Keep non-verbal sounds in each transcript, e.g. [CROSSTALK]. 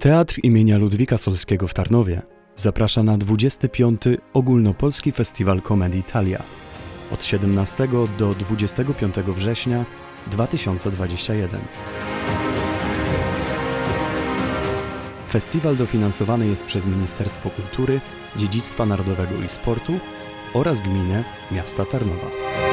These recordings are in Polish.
Teatr imienia Ludwika Solskiego w Tarnowie zaprasza na 25. Ogólnopolski Festiwal Komedii Italia od 17 do 25 września 2021. Festiwal dofinansowany jest przez Ministerstwo Kultury, Dziedzictwa Narodowego i Sportu oraz gminę miasta Tarnowa.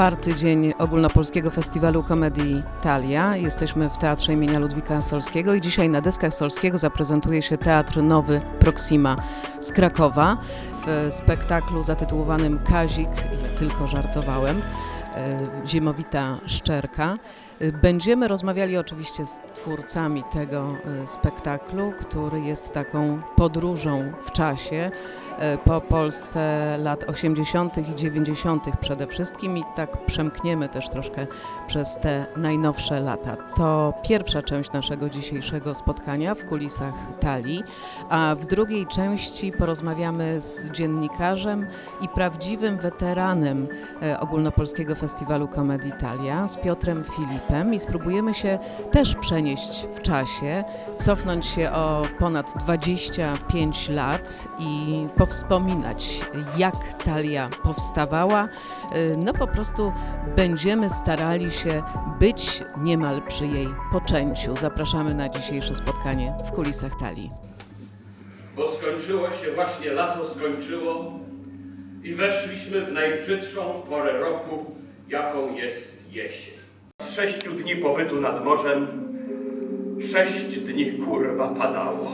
Czwarty dzień Ogólnopolskiego Festiwalu Komedii Italia. Jesteśmy w Teatrze imienia Ludwika Solskiego i dzisiaj na deskach Solskiego zaprezentuje się Teatr Nowy Proxima z Krakowa w spektaklu zatytułowanym Kazik, tylko żartowałem, e, Ziemowita Szczerka. E, Będziemy rozmawiali oczywiście z twórcami tego e, spektaklu, który jest taką podróżą w czasie po Polsce lat 80. i 90. przede wszystkim i tak przemkniemy też troszkę przez te najnowsze lata. To pierwsza część naszego dzisiejszego spotkania w kulisach Talii, a w drugiej części porozmawiamy z dziennikarzem i prawdziwym weteranem e, Ogólnopolskiego Festiwalu Komedii Italia, z Piotrem Filipem i spróbujemy się też przenieść w czasie, cofnąć się o ponad 25 lat i powspominać, jak Talia powstawała. Y, No po prostu będziemy starali się być niemal przy jej poczęciu. Zapraszamy na dzisiejsze spotkanie w kulisach Talii. bo skończyło się właśnie lato, skończyło i weszliśmy w najbrzydszą porę roku, jaką jest jesień. Z sześciu dni pobytu nad morzem, sześć dni kurwa padało.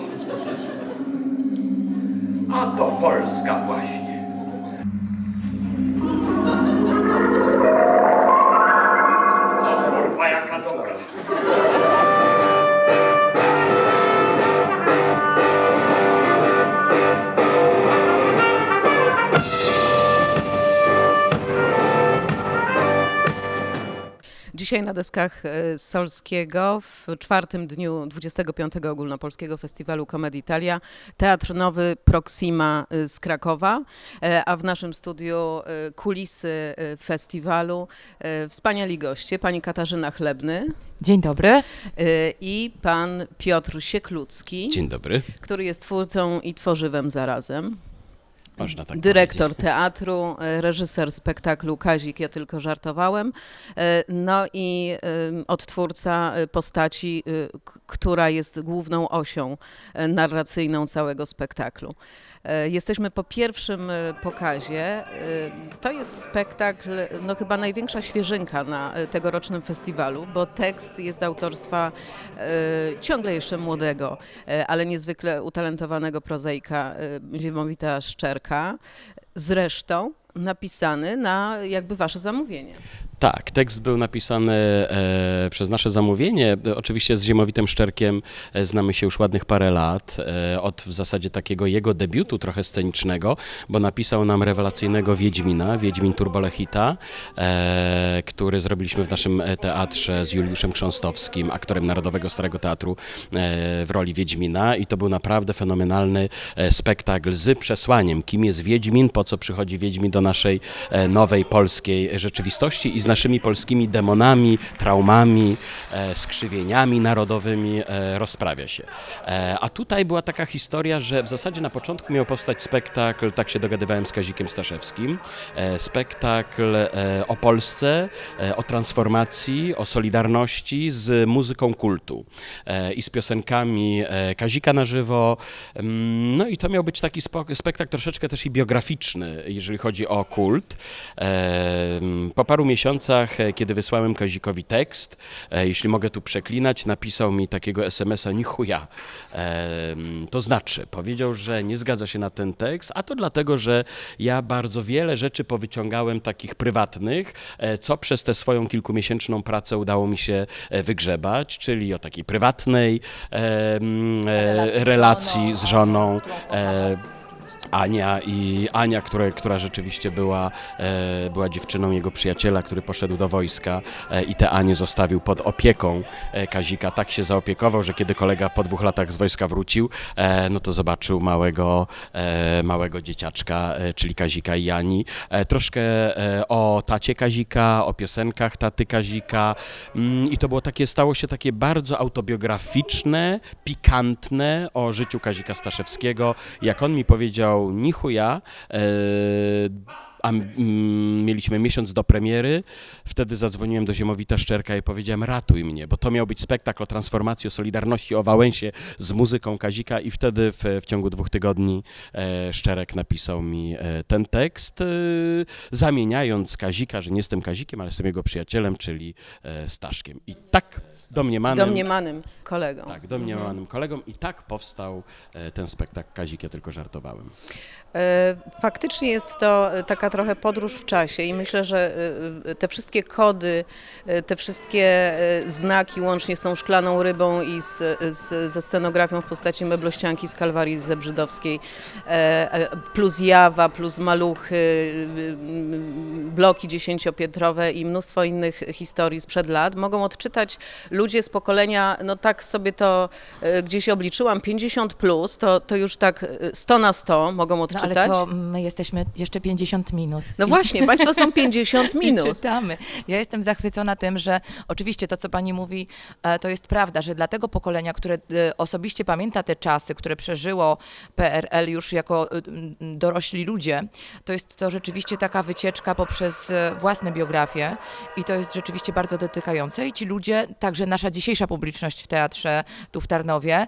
A to Polska właśnie. Dzisiaj na deskach e, Solskiego w czwartym dniu 25. Ogólnopolskiego Festiwalu Komedii Italia Teatr Nowy Proxima e, z Krakowa, e, a w naszym studiu kulisy festiwalu wspaniali goście, pani Katarzyna Chlebny Dzień dobry. i pan Piotr Sieklucki, Dzień dobry. który jest twórcą i tworzywem zarazem. Można tak Dyrektor powiedzieć. teatru, e, reżyser spektaklu Kazik, ja tylko żartowałem. E, No i e, odtwórca postaci, która jest główną osią narracyjną całego spektaklu. Jesteśmy po pierwszym pokazie. To jest spektakl, no chyba największa świeżynka na tegorocznym festiwalu, bo tekst jest autorstwa ciągle jeszcze młodego, ale niezwykle utalentowanego prozaika Ziemowita Szczerka. Zresztą napisany na jakby wasze zamówienie. Tak, tekst był napisany e, przez nasze zamówienie. Oczywiście z Ziemowitym Szczerkiem e, znamy się już ładnych parę lat, e, od w zasadzie takiego jego debiutu trochę scenicznego, bo napisał nam rewelacyjnego Wiedźmina, Wiedźmin Turbolechita, e, który zrobiliśmy w naszym teatrze z Juliuszem Krząstowskim, aktorem Narodowego Starego Teatru e, w roli Wiedźmina i to był naprawdę fenomenalny e, spektakl z przesłaniem, kim jest Wiedźmin, po co przychodzi Wiedźmin do naszej nowej polskiej rzeczywistości i z naszymi polskimi demonami, traumami, e, skrzywieniami narodowymi e, rozprawia się. E, A tutaj była taka historia, że w zasadzie na początku miał powstać spektakl, tak się dogadywałem z Kazikiem Staszewskim, spektakl o Polsce, o transformacji, o solidarności z muzyką kultu i z piosenkami Kazika na żywo. Mm, No i to miał być taki spektakl troszeczkę też i biograficzny, jeżeli chodzi o kult. Po paru miesiącach miesiącach, e, kiedy wysłałem Kazikowi tekst, e, jeśli mogę tu przeklinać, napisał mi takiego SMS-a ni chuja. Em, To znaczy, powiedział, że nie zgadza się na ten tekst, a to dlatego, że ja bardzo wiele rzeczy powyciągałem takich prywatnych, e, co przez tę swoją kilkumiesięczną pracę udało mi się e, wygrzebać, czyli o takiej prywatnej e, relacji z żoną. Ania i Ania, które, która rzeczywiście była, e, była dziewczyną jego przyjaciela, który poszedł do wojska e, i tę Anię zostawił pod opieką e, Kazika. Tak się zaopiekował, że kiedy kolega po dwóch latach z wojska wrócił, e, no to zobaczył małego, e, małego dzieciaczka, e, czyli Kazika i Ani. E, troszkę e, o tacie Kazika, o piosenkach taty Kazika mm, i to było takie, stało się takie bardzo autobiograficzne, pikantne o życiu Kazika Staszewskiego. Jak on mi powiedział, ni chuja, e, a mieliśmy miesiąc do premiery, wtedy zadzwoniłem do Ziemowita Szczerka i powiedziałem ratuj mnie, bo to miał być spektakl o transformacji, o Solidarności, o Wałęsie z muzyką Kazika i wtedy w, w ciągu dwóch tygodni e, Szczerek napisał mi e, ten tekst, e, zamieniając Kazika, że nie jestem Kazikiem, ale jestem jego przyjacielem, czyli e, Staszkiem. I tak domniemanym, Domniemanym kolegą. tak, domniemanym kolegą i tak powstał e, ten spektakl Kazik, ja tylko żartowałem. E, Faktycznie jest to e, taka trochę podróż w czasie i myślę, że e, te wszystkie kody, te wszystkie znaki łącznie z tą szklaną rybą i z, z, ze scenografią w postaci meblościanki z Kalwarii Zebrzydowskiej, plus Jawa, plus Maluchy, bloki dziesięciopiętrowe i mnóstwo innych historii sprzed lat mogą odczytać ludzie z pokolenia, no tak sobie to gdzieś obliczyłam, 50 plus, to, to już tak e, 100 na 100 mogą No odczytać. ale to my jesteśmy jeszcze 50 minus. No I- właśnie, Państwo są [LAUGHS] 50 i minus. czytamy. Ja jestem zachwycona tym, że oczywiście to, co pani mówi, e, to jest prawda, że dla tego pokolenia, które e, osobiście pamięta te czasy, które przeżyło PRL już jako e, dorośli ludzie, to jest to rzeczywiście taka wycieczka poprzez własne biografie i to jest rzeczywiście bardzo dotykające i ci ludzie, także nasza dzisiejsza publiczność w teatrze tu w Tarnowie,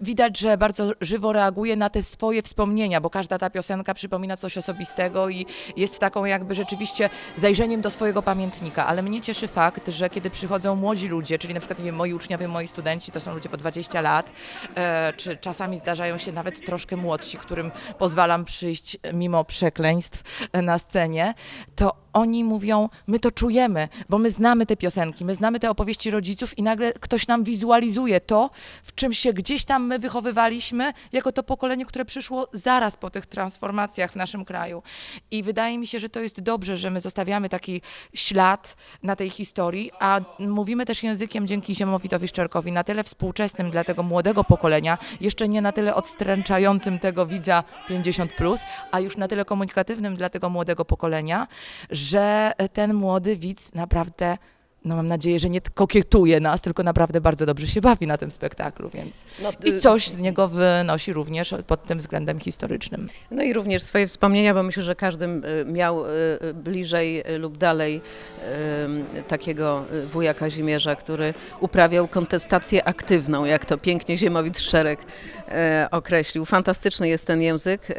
widać, że bardzo żywo reaguje na te swoje wspomnienia, bo każda ta piosenka przypomina coś osobistego i jest taką jakby rzeczywiście zajrzeniem do swojego pamiętnika, ale mnie cieszy fakt, że kiedy przychodzą młodzi ludzie, czyli na przykład wiem, moi uczniowie, moi studenci, to są ludzie po 20 lat, e, czy czasami zdarzają się nawet troszkę młodsi, którym pozwalam przyjść mimo przekleństw e, na scenie, to oni mówią, my to czujemy, bo my znamy te piosenki, my znamy te opowieści rodziców i nagle ktoś nam wizualizuje to, w czym się gdzieś tam my wychowywaliśmy, jako to pokolenie, które przyszło zaraz po tych transformacjach w naszym kraju. I wydaje mi się, że to jest dobrze, że my zostawiamy taki ślad na tej historii, a mówimy też językiem dzięki Ziemowitowi Szczerkowi na tyle współczesnym dla tego młodego pokolenia, jeszcze nie na tyle odstręczającym tego widza 50+, plus, a już na tyle komunikatywnym dla tego młodego pokolenia, że ten młody widz naprawdę, no mam nadzieję, że nie kokietuje nas, tylko naprawdę bardzo dobrze się bawi na tym spektaklu, więc No, i coś z niego wynosi również pod tym względem historycznym. No i również swoje wspomnienia, bo myślę, że każdy y, miał y, y, bliżej y, lub dalej y, takiego y, wuja Kazimierza, który uprawiał kontestację aktywną, jak to pięknie Ziemowit Szczerek y, określił. Fantastyczny jest ten język,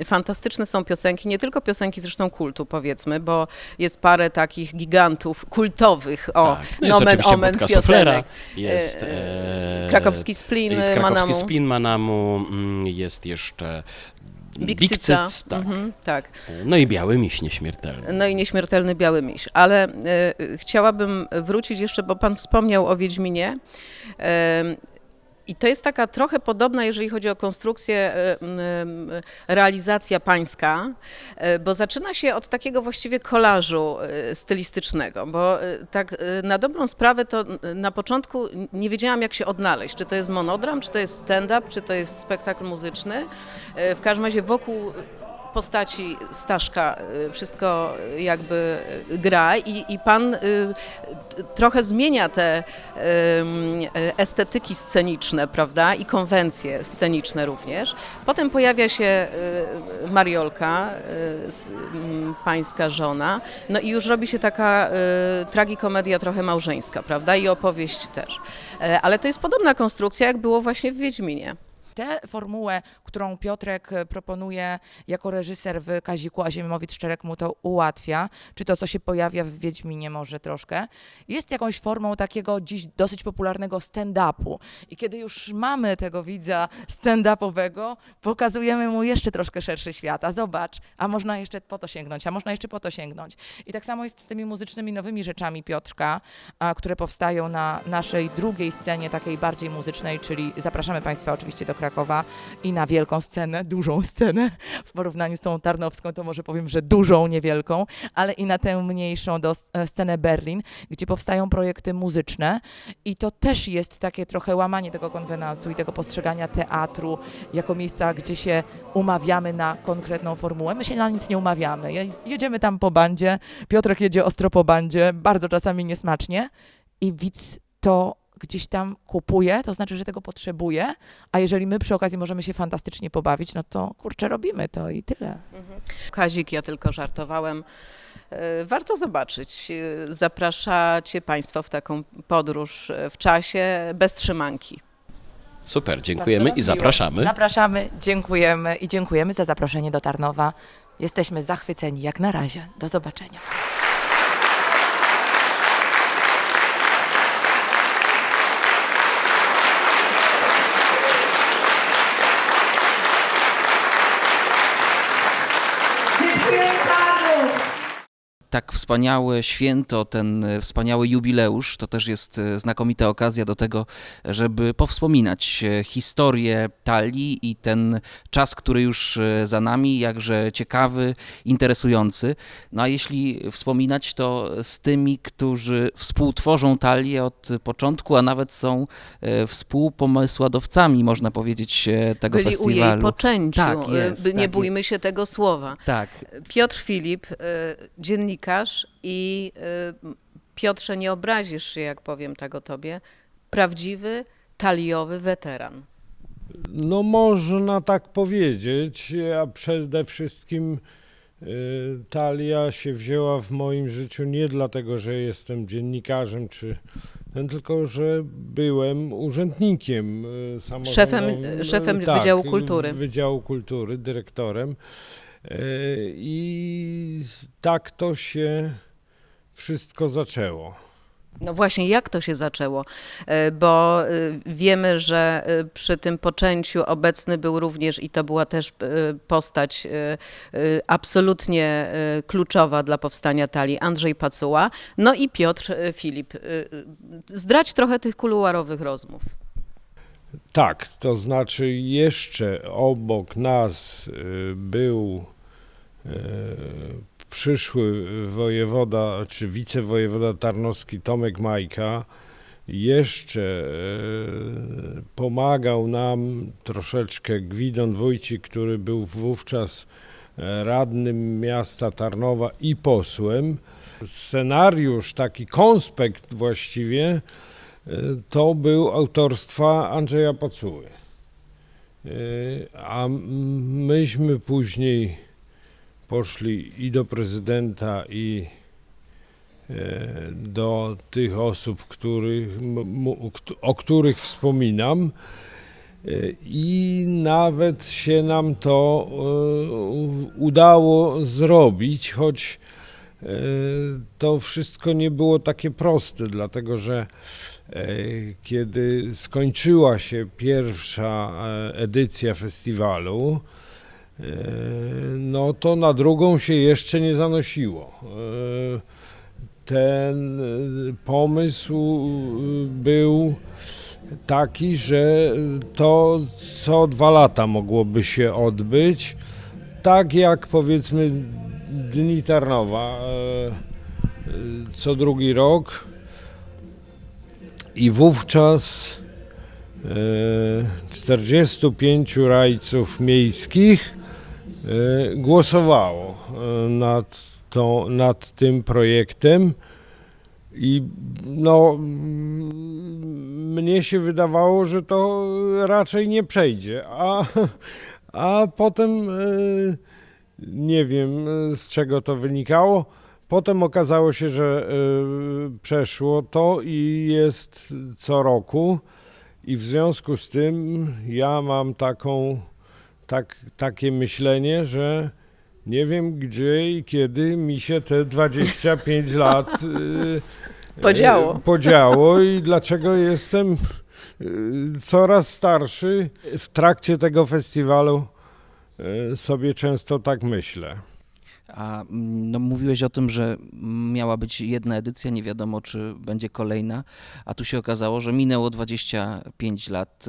y, fantastyczne są piosenki, nie tylko piosenki zresztą kultu powiedzmy, bo jest parę takich gigantów kultowych, o, tak. no nomen omen piosenek. jest E, e, Krakowski Splin jest krakowski Manamu. Splin Manamu, mm, jest jeszcze Big Big Cyca. Cyc, tak. Mhm, tak. No i Biały Miś Nieśmiertelny. No i nieśmiertelny biały miś. Ale e, chciałabym wrócić jeszcze, bo pan wspomniał o Wiedźminie. E, i to jest taka trochę podobna, jeżeli chodzi o konstrukcję, e, m, realizacja pańska, e, bo zaczyna się od takiego właściwie kolażu e, stylistycznego, bo e, tak e, na dobrą sprawę to na początku nie wiedziałam, jak się odnaleźć. Czy to jest monodram, czy to jest stand-up, czy to jest spektakl muzyczny. E, W każdym razie wokół postaci Staszka y, wszystko jakby y, gra i, i pan y, trochę zmienia te estetyki sceniczne, prawda, i konwencje sceniczne również. Potem pojawia się Mariolka, ym, pańska żona, no i już robi się taka tragikomedia trochę małżeńska, prawda, i opowieść też. E, Ale to jest podobna konstrukcja, jak było właśnie w Wiedźminie. Tę formułę, którą Piotrek e, proponuje jako reżyser w Kaziku, a Ziemowit-Szczerek mu to ułatwia, czy to, co się pojawia w Wiedźminie może troszkę, jest jakąś formą takiego dziś dosyć popularnego stand-upu. I kiedy już mamy tego widza stand-upowego, pokazujemy mu jeszcze troszkę szerszy świat. A zobacz, a można jeszcze po to sięgnąć, a można jeszcze po to sięgnąć. I tak samo jest z tymi muzycznymi nowymi rzeczami Piotrka, które powstają na naszej drugiej scenie, takiej bardziej muzycznej, czyli zapraszamy Państwa oczywiście do Krakowa i na wielką scenę, dużą scenę. W porównaniu z tą tarnowską to może powiem, że dużą, niewielką, ale i na tę mniejszą do e, scenę Berlin, gdzie powstają projekty muzyczne i to też jest takie trochę łamanie tego konwenansu i tego postrzegania teatru jako miejsca, gdzie się umawiamy na konkretną formułę. My się na nic nie umawiamy. Je- Jedziemy tam po bandzie, Piotrek jedzie ostro po bandzie, bardzo czasami niesmacznie i widz to gdzieś tam kupuje, to znaczy, że tego potrzebuje, a jeżeli my przy okazji możemy się fantastycznie pobawić, no to kurczę, robimy to i tyle. Kazik, ja tylko żartowałem. E, Warto zobaczyć. E, Zapraszacie Państwo w taką podróż e, w czasie bez trzymanki. Super, dziękujemy i zapraszamy. Zapraszamy, dziękujemy i dziękujemy za zaproszenie do Tarnowa. Jesteśmy zachwyceni jak na razie. Do zobaczenia. Tak wspaniałe święto, ten e, wspaniały jubileusz, to też jest e, znakomita okazja do tego, żeby powspominać e, historię Talii i ten czas, który już za nami, jakże ciekawy, interesujący. No a jeśli wspominać, to z tymi, którzy współtworzą Talię od początku, a nawet są współpomysłodawcami, można powiedzieć, tego Byli u jej festiwalu. poczęciu. Tak jest, Nie tak bójmy się tego słowa. Tak, Piotr Filip, e, dziennikarz i e, Piotrze, nie obrazisz się, jak powiem tak o tobie, prawdziwy taliowy weteran. No można tak powiedzieć, a przede wszystkim y, Talia się wzięła w moim życiu nie dlatego, że jestem dziennikarzem, czy tylko że byłem urzędnikiem y, samorządowym. Szefem- szefem Tak, Wydziału Kultury. Wydziału Kultury, dyrektorem. Y, I tak to się wszystko zaczęło. No właśnie, jak to się zaczęło? E, Bo e, wiemy, że e, przy tym poczęciu obecny był również i to była też e, postać e, e, absolutnie e, kluczowa dla powstania talii, Andrzej Pacuła, no i Piotr e, Filip. E, e, Zdrać trochę tych kuluarowych rozmów. Tak, to znaczy jeszcze obok nas był przyszły wojewoda, czy wicewojewoda tarnowski Tomek Majka. Jeszcze y, pomagał nam troszeczkę Gwidon Wójcik, który był wówczas e, radnym miasta Tarnowa i posłem. Scenariusz, taki konspekt właściwie, to był autorstwa Andrzeja Pacuły. A myśmy później poszli i do prezydenta, i e, do tych osób, których, o których wspominam. E, I nawet się nam to e, udało zrobić, choć to wszystko nie było takie proste, dlatego że kiedy skończyła się pierwsza edycja festiwalu, no to na drugą się jeszcze nie zanosiło. E, Ten e, pomysł e, był taki, że to co dwa lata mogłoby się odbyć, tak jak powiedzmy Dni Tarnowa e, e, co drugi rok i wówczas e, 45 rajców miejskich e, głosowało e, nad, tą, nad tym projektem i no mnie się wydawało, że to raczej nie przejdzie, a, a potem e, nie wiem z czego to wynikało. Potem okazało się, że przeszło to i jest co roku. I w związku z tym ja mam taką, tak, takie myślenie, że nie wiem gdzie i kiedy mi się te 25 [LAUGHS] lat y, Podziało. y, podziało i dlaczego jestem y, coraz starszy. W trakcie tego festiwalu sobie często tak myślę. A mm, no, mówiłeś o tym, że miała być jedna edycja, nie wiadomo czy będzie kolejna, a tu się okazało, że minęło 25 lat.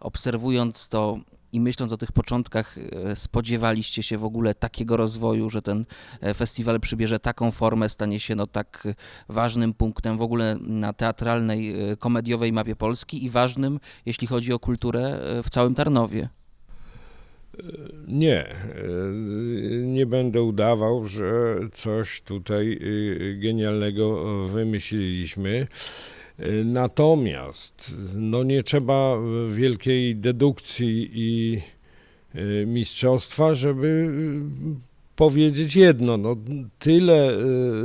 Obserwując to i myśląc o tych początkach, y, spodziewaliście się w ogóle takiego rozwoju, że ten e, festiwal przybierze taką formę, stanie się no tak y, ważnym punktem w ogóle na teatralnej, komediowej mapie Polski i ważnym, jeśli chodzi o kulturę w całym Tarnowie. Nie, e, nie będę udawał, że coś tutaj genialnego wymyśliliśmy. E, Natomiast no nie trzeba wielkiej dedukcji i y, mistrzostwa, żeby y, powiedzieć jedno, no tyle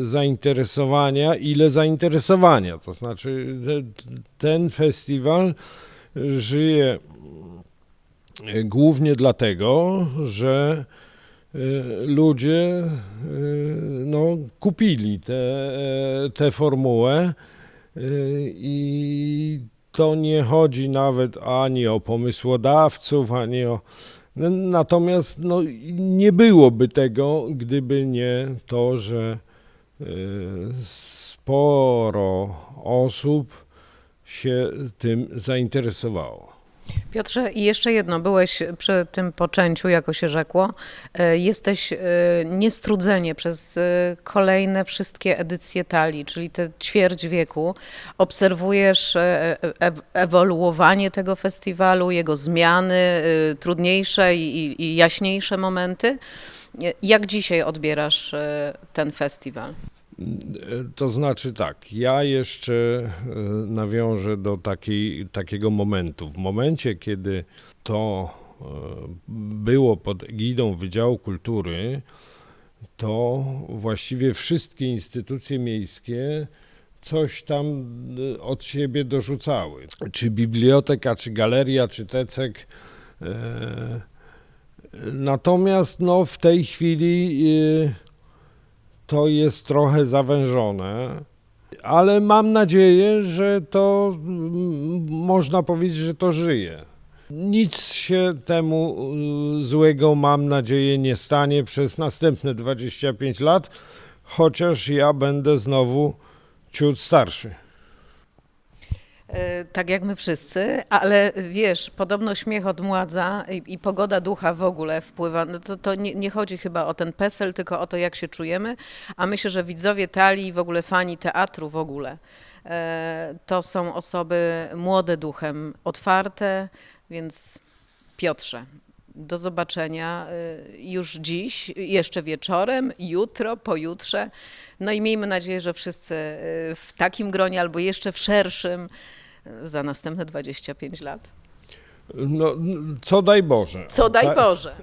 y, zainteresowania, ile zainteresowania. To znaczy te- ten festiwal żyje E, Głównie dlatego, że e, ludzie e, no, kupili tę formułę e, i to nie chodzi nawet ani o pomysłodawców, ani o. Natomiast no, nie byłoby tego, gdyby nie to, że e, sporo osób się tym zainteresowało. Piotrze, i jeszcze jedno, byłeś przy tym poczęciu, jako się rzekło. E, Jesteś e, niestrudzenie przez e, kolejne wszystkie edycje talii, czyli te ćwierć wieku. Obserwujesz ewoluowanie tego festiwalu, jego zmiany, trudniejsze i, i- jaśniejsze momenty. Jak dzisiaj odbierasz ten festiwal? To znaczy tak, ja jeszcze e, nawiążę do takiej, takiego momentu. W momencie, kiedy to e, było pod egidą Wydziału Kultury, to właściwie wszystkie instytucje miejskie coś tam e, od siebie dorzucały. Czy biblioteka, czy galeria, czy tecek. Natomiast no, w tej chwili to jest trochę zawężone, ale mam nadzieję, że to mm, można powiedzieć, że to żyje. Nic się temu y, złego, mam nadzieję, nie stanie przez następne 25 lat, chociaż ja będę znowu ciut starszy. E, Tak jak my wszyscy, ale wiesz, podobno śmiech odmładza i, i pogoda ducha w ogóle wpływa. No to to nie, nie chodzi chyba o ten PESEL, tylko o to, jak się czujemy. A myślę, że widzowie talii, w ogóle fani teatru w ogóle, e, to są osoby młode duchem, otwarte, więc Piotrze, do zobaczenia e, już dziś, jeszcze wieczorem, jutro, pojutrze. No i miejmy nadzieję, że wszyscy e, w takim gronie albo jeszcze w szerszym e, za następne 25 lat. No, co daj Boże. Co daj Tak- Boże.